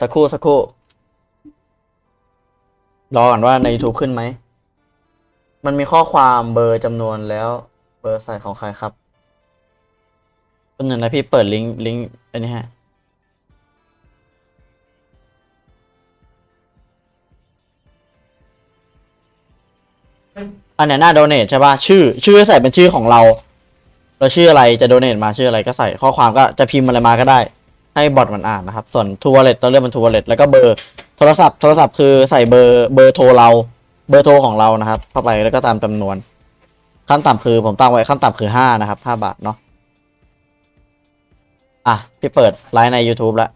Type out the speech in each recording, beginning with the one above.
สักครู่สักครู่ รอก่อนว่าใน YouTube ขึ้นไหม มันมีข้อความเบอร์จำนวนแล้ว เบอร์ใส่ของใครครับเป็นหนึ่งนะพี่เปิดลิงก์ลิงก์อันนี้ฮะอันเนี้หน้าโดเน a ใช่ป่ะชื่อ ชื่อใส่เป็นชื่อของเรา เราชื่ออะไรจะโดเน a มาชื่ออะไรก็ใส่ข้อความก็จะพิมพ์อะไรมาก็ได้ ให้บอทมันอ่านนะครับ ส่วนทัวร์เล็ตต้องเลือกเป็นทัวร์เล็ตแล้วก็เบอร์โทรศัพท์โทรศัพท์คือใส่เบอร์เบอร์โทรเรา เบอร์โทรของเรานะครับ เข้าไปแล้วก็ตามจำนวน ขั้นต่ำคือผมตั้งไว้ขั้นต่ำคือห้านะครับห้าบาทเนาะอะพี่เปิดไลฟ์ใน YouTube แล้ว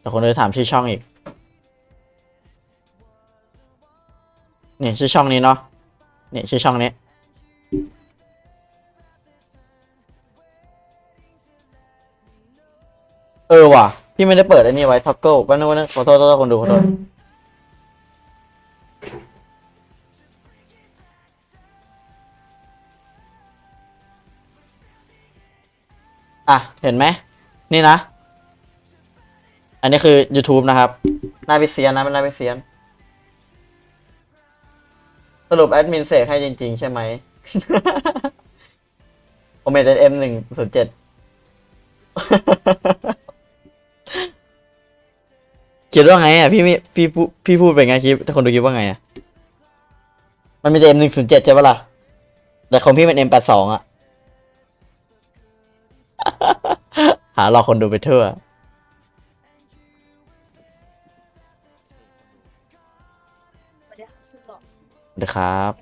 แต่คนจะถามชื่อช่องอีก นี่ชื่อช่องนี้เนาะนี่ชื่อช่องนี้ เออว่ะ พี่ไม่ได้เปิดอันนี้ไว้ท็อกเกิลแป๊บนึงแป๊บนึงขอโทษขอโทษคนดูขอโทษอะ เห็นไหม นี่นะ อันนี้คือ YouTube นะครับหน้าพิเซียนนะเป็นหน้าพิเซียน สรุปแอดมินเสกให้จริง ๆ ใช่ไหม ผมเห็นเอ็มหนึ่งศูนย์เจ็ด คิดว่าไงอะพี่ไม่พี่พูพี่พูดไปไงคิดแต่คนดูคิดว่าไงอะมันมีแต่เอ็มหนึ่งศูนย์เจ็ดใช่ปะล่ะแต่ของพี่เป็นเอ็มแปดสองอะ หาหลอกคนดูไปทั่วไม่ได้สุดหรอกสวัสดีครับ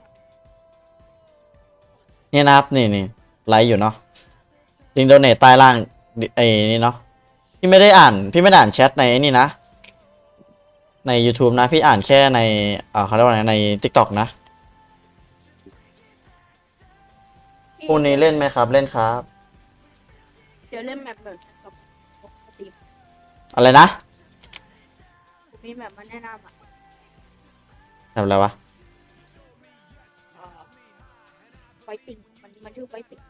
นี่นะครับนี่นี่ไลฟ์อยู่เนาะลิงก์โดเนทใต้ล่างไอ้นี่เนาะพี่ไม่ได้อ่าน พี่ไม่ได้อ่านแชทในไอ้นี่นะ ใน YouTube นะ พี่อ่านแค่ในอ่าเขาเรียกว่าไงใน TikTok นะคู่นี้เล่นไหมครับ เล่นครับ เดี๋ยวเล่นแมปเหมือนกับสตรีมอะไรนะผมมีแมปมาแนะนำอะทำอะไรวะ ไฟติงมันมันชื่อไฟติง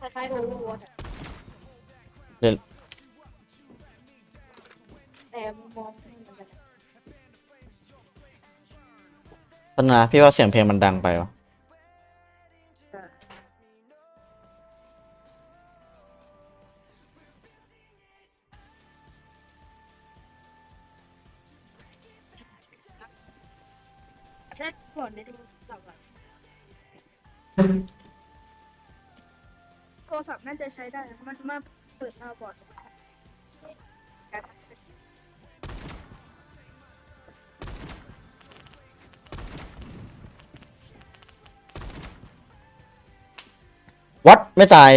คล้ายๆโอเวอร์วอตเล่น แต่มุมมองม่เหมือนกันพัฒนาพี่ว่าเสียงเพลงมันดังไปวะแค่ก่อนได้ดูโทรศัพท์อะโทรศัพท์น่าจะใช้ได้นะมันมาเปิดหน้าบอร์ด วัดไม่ตาย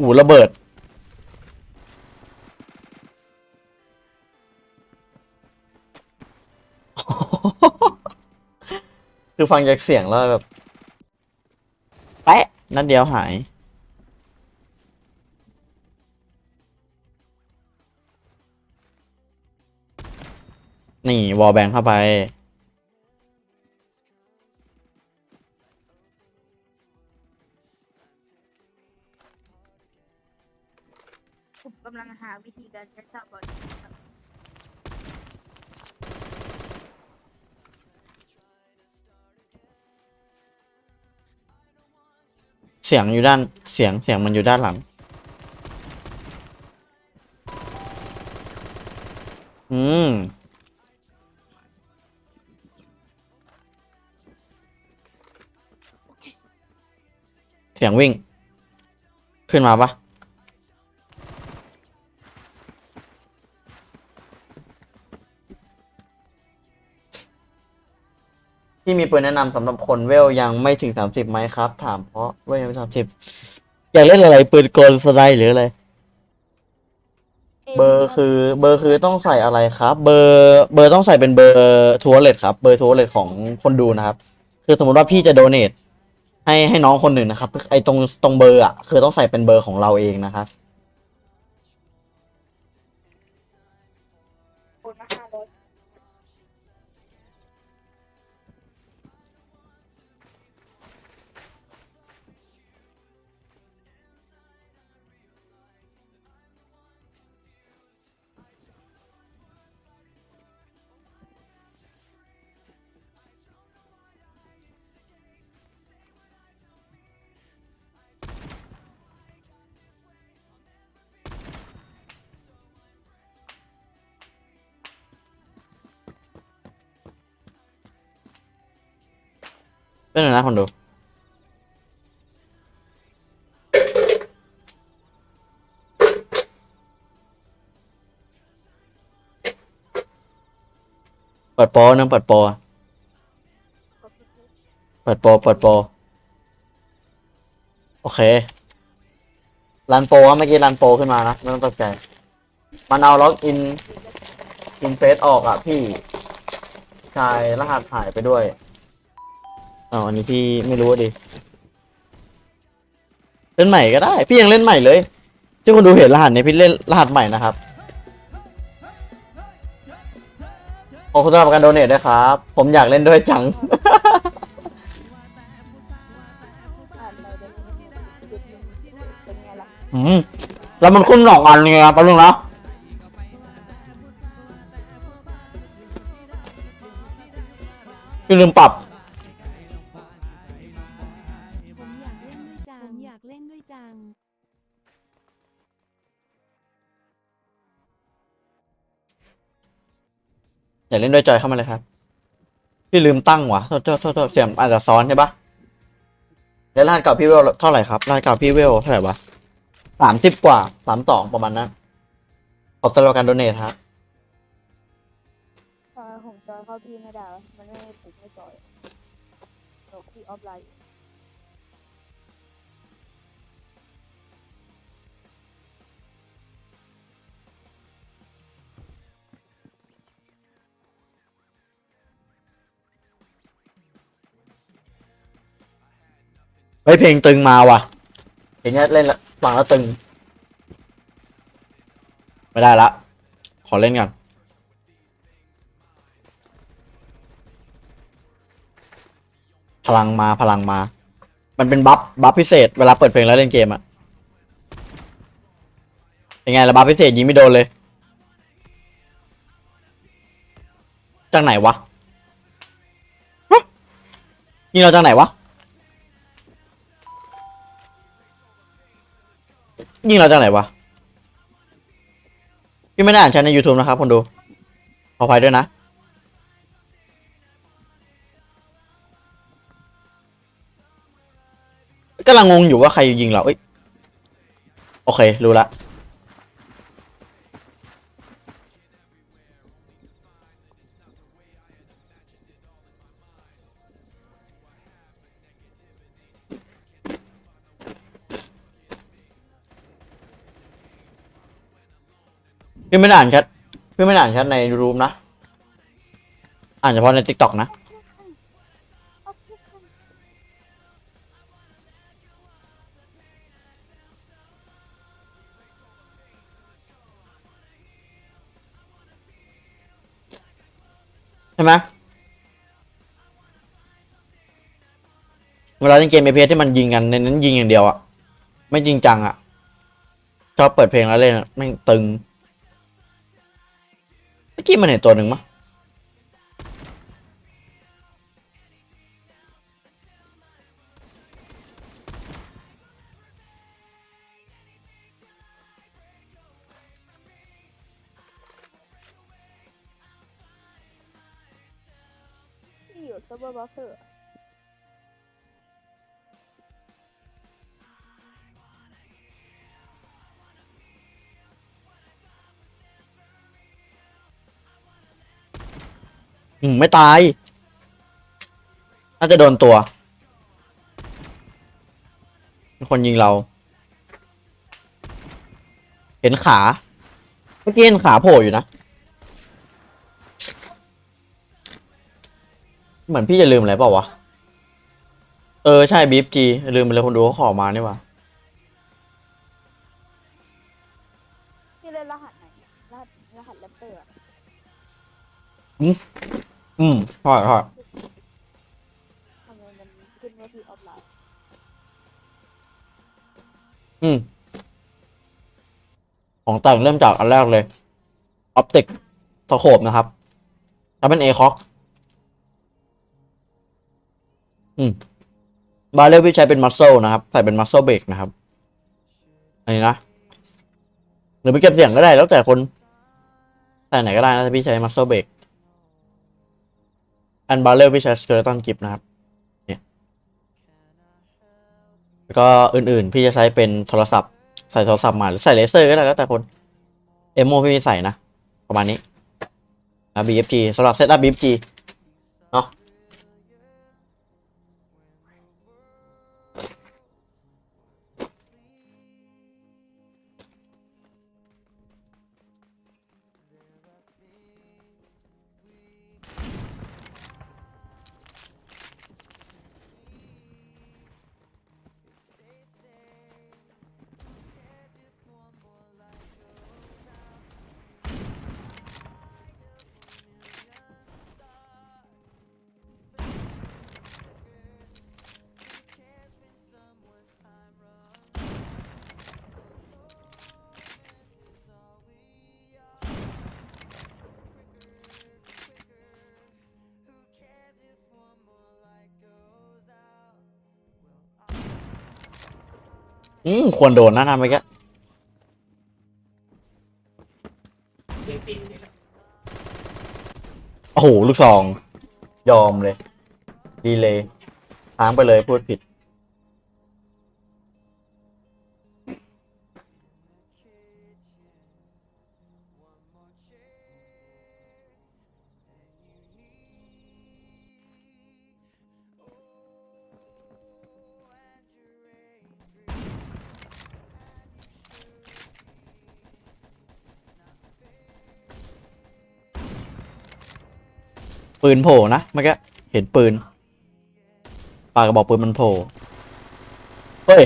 อูระเบิด คือฟังจากเสียงแล้วแบบ แปะ นัดเดียวหาย นี่วอลแบงเข้าไป ผมกำลังหาวิธีการใช้ซับบอร์ดเสียงอยู่ด้านเสียงเสียงมันอยู่ด้านหลัง เสียงวิ่ง ขึ้นมาปะที่มีปืนแนะนำสำหรับคนเวลยังไม่ถึงสามสิบไหมครับ ถามเพราะเวลยังไม่สามสิบอยากเล่นอะไรปืนกลสไนด์หรืออะไร เบอร์คือเบอร์คือต้องใส่อะไรครับ เบอร์เบอร์ต้องใส่เป็นเบอร์ทัวร์เลทครับ เบอร์ทัวร์เลทของคนดูนะครับ คือสมมติว่าพี่จะโดเนท ให้ให้น้องคนหนึ่งนะครับไอตรงตรงเบอร์อะคือต้องใส่เป็นเบอร์ของเราเองนะครับ เป็นหนึ่งนะคนดูเปิดโปรนึงเปิดโปรขอเปิดโปรเปิดโปรโอเครันโปรครับเมื่อกี้รันโปรขึ้นมานะไม่ต้องตกใจ มันเอาล็อกอินอินเฟซออกอะพี่ ชายรหัสหายไปด้วย อ๋ออันนี้พี่ไม่รู้อะดิ เล่นใหม่ก็ได้ พี่ยังเล่นใหม่เลยที่คุณดูเห็นรหัสเนี่ยพี่เล่นรหัสใหม่นะครับ ขอบคุณสำหรับการโดเนทด้วยครับ ผมอยากเล่นด้วยจังอ่านเราเดี๋ยวนี้จุดหนึ่งเป็นไงล่ะอืมแล้วมันขึ้นสองอันไงครับแป๊บนึงนะพี่ลืมปรับ อย่าเล่นด้วยจอยเข้ามาเลยครับ พี่ลืมตั้งวะโทษโทษโทษเสียงอาจจะซ้อนใช่ปะแล้วรหัสเก่าพี่เวลเท่าไหร่ครับรหัสเก่าพี่เวลเท่าไหร่วะสามสิบกว่าสามสองประมาณนั้นขอบสำหรับการโดเนทครับผมจอยเข้าพี่ไม่ได้ มันไม่ติดไม่จอยตกที่ออฟไลน์ ฮ้ยเพลงตึงมาว่ะ เพลงเนี้ยเล่นละฟังแล้วตึง ไม่ได้ละ ขอเล่นก่อน พลังมาพลังมา มันเป็นบัฟบัฟพิเศษเวลาเปิดเพลงแล้วเล่นเกมอะเป็นไงละบัฟพิเศษยิงไม่โดนเลย จากไหนวะฮะยิงเราจากไหนวะ ยิงเราจากไหนวะ พี่ไม่ได้อ่านแชทใน YouTube นะครับคนดู ขออภัยด้วยนะ กำลังงงอยู่ว่าใครยิงเราเอ้ย โอเค รู้ละ พี่ไม่ได้อ่านแชทพี่ไม่ได้อ่านแชทในรูมนะ อ่านเฉพาะใน t ิ k t o k นะ ใช่ไหมเวลาเล่นเกมเอพีที่มันยิงกันเน้นยิงอย่างเดียวอะไม่จริงจังอะชอบเปิดเพลงแล้วเล่นอะแม่งตึง มื่อกี้มันเห็นตัวหนึ่งมั้ยที่อยู่ซับเบอร์บัฟเฟอร์ อืมไม่ตาย น่าจะโดนตัวมีคนยิงเรา เห็นขา เมื่อกี้เห็นขาโผล่อยู่นะ เหมือนพี่จะลืมอะไรเปล่าวะ เอออใช่บีฟจีลืมไปเลยคนดูเขาขอมานี่หว่าพี่เล่นรหัสไหนรหัสรหัสแรปเตอร์อะ อืม ใช่ใช่ทำไมมันขึ้นว่าพี่ออฟไลน์อืม ของแต่งเริ่มจากอันแรกเลยออปติกสโคปนะครับถ้าเป็นเอคอกอืม บาเรลพี่ใช้เป็นมัสเซลนะครับ ใส่เป็นมัสเซลเบรกนะครับ อันนี้นะ หรือไปเก็บเสียงก็ได้แล้วแต่คนใส่ไหนก็ได้นะพี่ใช้มัสเซลเบรก อันบาร์เรลพี่ใช้สเกเลตันกิฟนะครับ เนี่ย แล้วก็อื่นๆ พี่จะใช้เป็นโทรศัพท์ ใส่โทรศัพท์มาหรือใส่เลเซอร์ก็ได้แล้วแต่คน เอโมพี่มีใส่นะ ประมาณนี้นะ BFG สำหรับเซตอัพ BFG เนาะ อืมควรโดนนะนะเมื่อกี้โอ้โห ลูกสอง ยอมเลย ดีเลยค้างไปเลยพูดผิด ปืนโผล่นะเมื่อกี้เห็นปืนปากกระบอกปืนมันโผล่เฮ้ย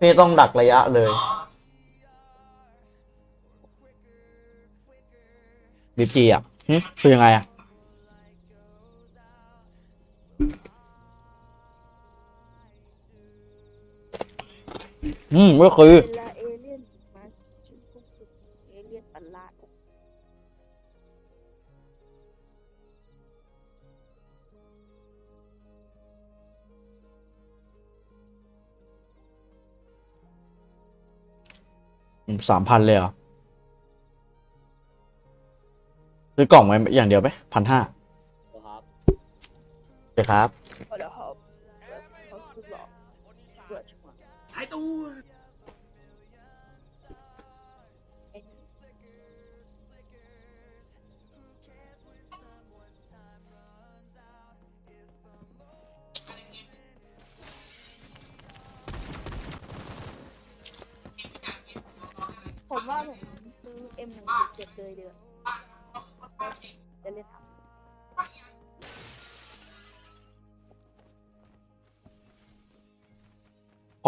พี่ต้องดักระยะเลย บีจีอะหึคือยังไงอะ อืมก็คือ เวลาเอเลี่ยนมาชุดพวกสุดเอเลี่ยนประหลาดสามพันเลยเหรอ ซื้อกล่องไว้อย่างเดียวไหมพันห้าครับเลยครับก็เดี๋ยวเขาเขาคือหลอกเบื่อชัวร์หายตัวไอ้ผมว่าผมซื้อ M หนึ่งเจ็ดเลยเดือน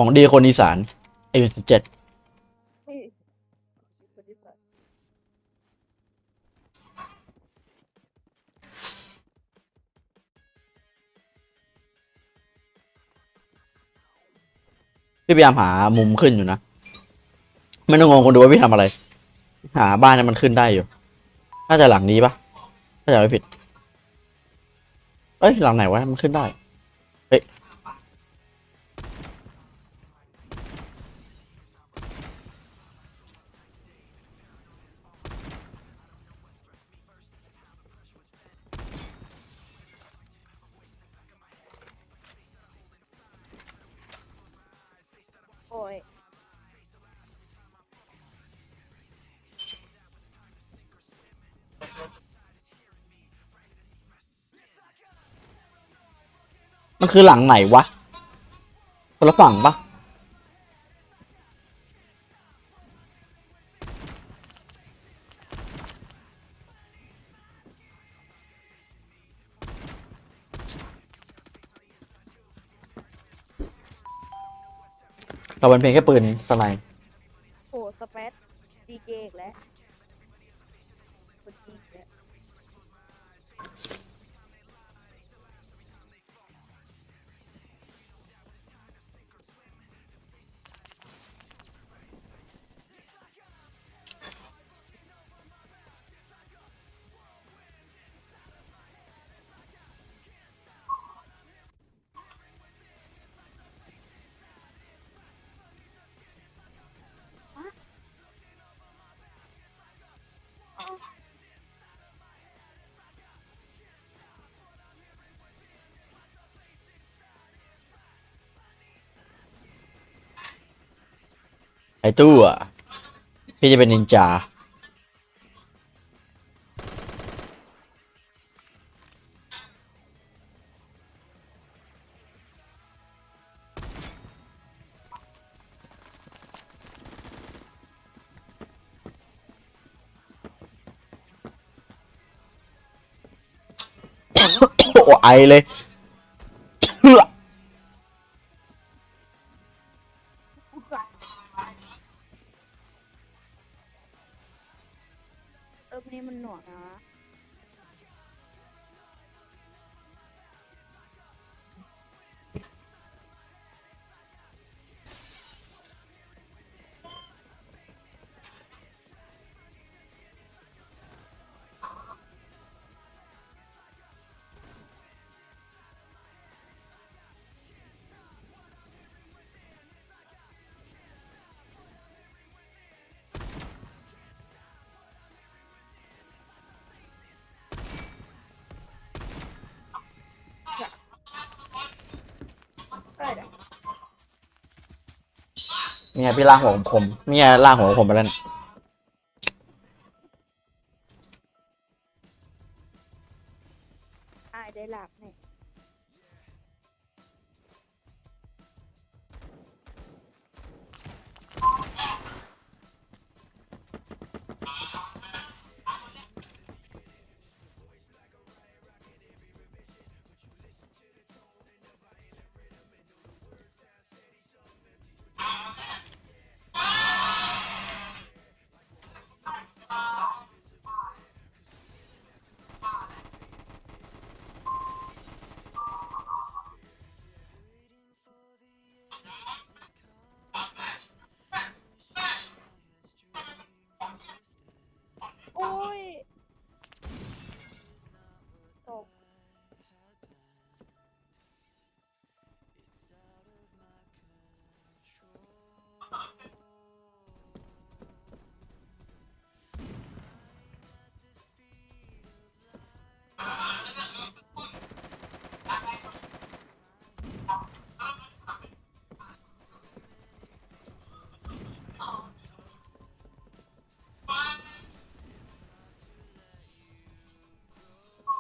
ของดีคนอีสานเอสิบเจ็ดพี่พยายามหามุมขึ้นอยู่นะ ไม่ต้องงงคนดูว่าพี่ทำอะไร หาบ้านให้มันขึ้นได้อยู่ น่าจะหลังนี้ปะถ้าจะไม่ผิด เอ้ย หลังไหนวะ มันขึ้นได้ เฮ้ย ยมันคือหลังไหนวะคนละฝั่งปะ เอาเป็นเพลงแค่ปืนสไนด์โอ้สเปซดีเจอีกแล้ว ตู้อะ พี่จะเป็นนินจา โอ้ไอเลย เนี่ยพี่ล่างหัวผมผมเนี่ยล่างหัวผมไปแล้วเนี่ย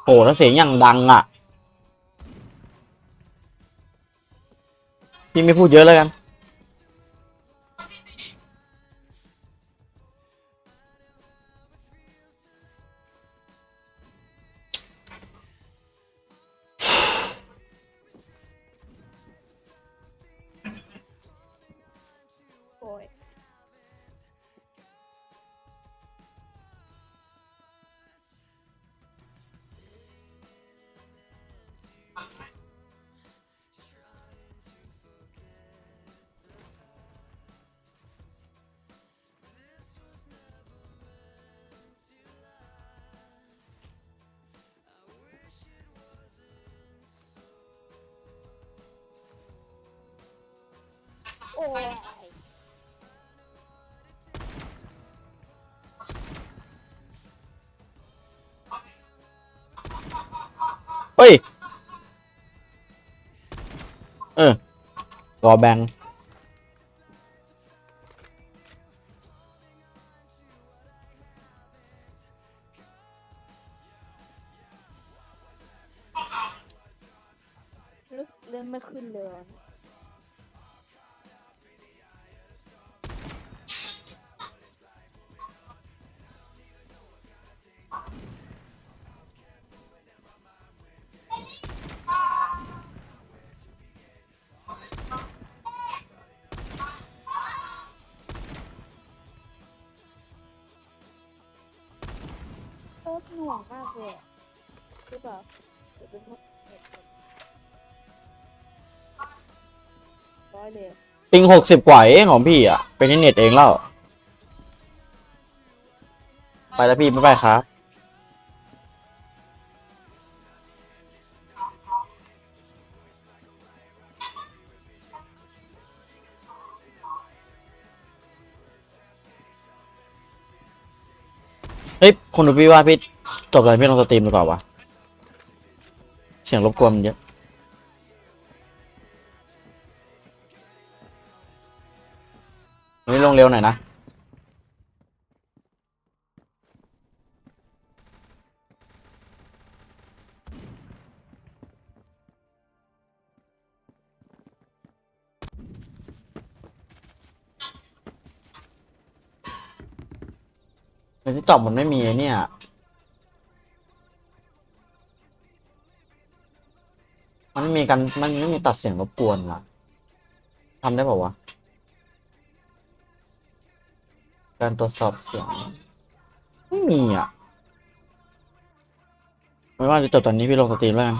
โอ้แล้วเสียงอย่างดังอะ พี่ไม่พูดเยอะแล้วกัน โอ้ยเฮ้ย เออรอแบงลึ ตรหน่วงมากเลยอะหรือเปล่าเดี๋ยวเป็นพราะเน็ตผมร้อยเลย ปิงหกสิบกว่าเองของพี่อะ เป็นเน็ตเองเล่า ไปแล้วพี่ไม่ไปครับ เฮ้ยคนดูพี่ว่าพี่จบเลยพี่ลองสตรีมดีกว่าวะ เสียงรบกวนมันเยอะ วันนี้ลงเร็วหน่อยนะ ตอบมันไม่มีเนี่ย มันไม่มีการมันไม่มีตัดเสียงรบกวนนะทำได้เปล่าวะ การตรวจสอบเสียง ไม่มีอะ ไม่ว่าจะจบตอนนี้พี่ลงสตรีมแล้วกัน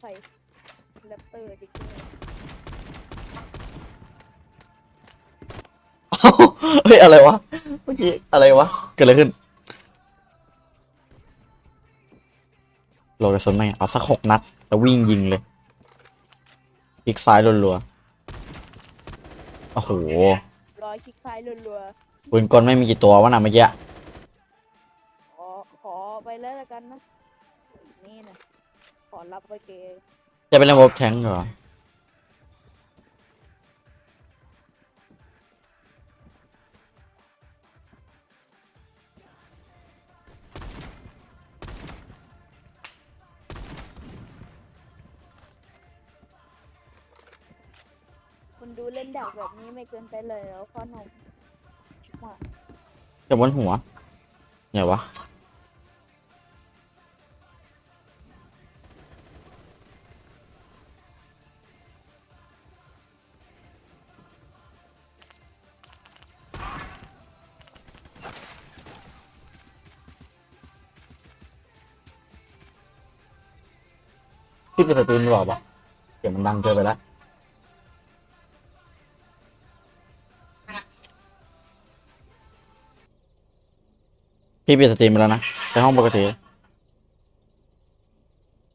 ใครแรปเตอร์ดิกเกอร์เฮ้ยอะไรวะ เมื่อกี้อะไรวะ เกิดอะไรขึ้นโหลดกระสุนไหมเอาสักหกนัด แล้ววิ่งยิงเลยคลิกซ้ายรัวๆ โอ้โห ร้อยคลิกซ้ายรัวปืนกลไม่มีกี่ตัววะนะเมื่อกี้ ๆขอขอไปแล้วละกันนะ นี่นะ ขอรับไว้เกย์จะเป็นระบบแทงเหรอ คุณดูเล่นดักแบบนี้ไม่เกินไปเลยแล้วพ่อหนุ่มมาจะบนหัวไงวะ พี่เป็นสตรีมหรือเปล่าวะเสียงมันดังเกินไปแล้วพี่ปิดสตรีมไปแล้วนะในห้องปกติ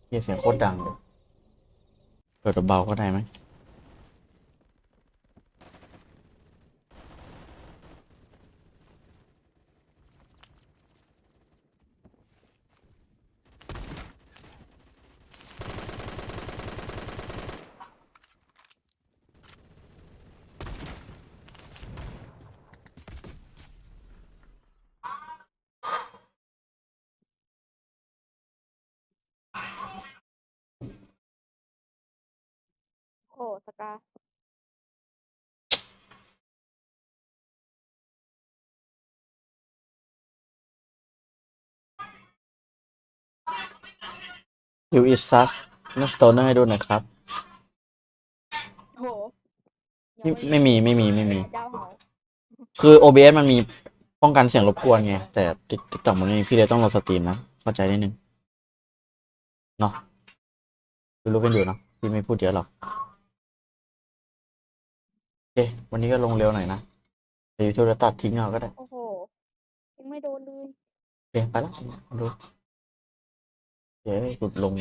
พี่เสียงโคตรดังเลยเปิดเบาๆก็ได้ไหม โอ้สกายูอิซัสนัสโตเนอร์ให้ดูหน่อยครับ โหยังไม่ไม่มีไม่มีไม่มี ดาวเหาคือ OBS มันมีป้องกันเสียงรบกวนไง แต่ติ๊กต็อกมันไม่มีพี่เลยต้องลงสตรีมนะ เข้าใจนิดนึง เนาะรู้ๆกันอยู่เนาะพี่ไม่พูดเยอะหรอกโอ เค วันนี้ก็ลงเร็วหน่อยนะเดี๋ยวยูทูบจะตัดทิ้งเอาก็ได้ โอ้โห ยังไม่โดนเลย โอเค ไปแล้วดูเดี๋ยวหลุดลง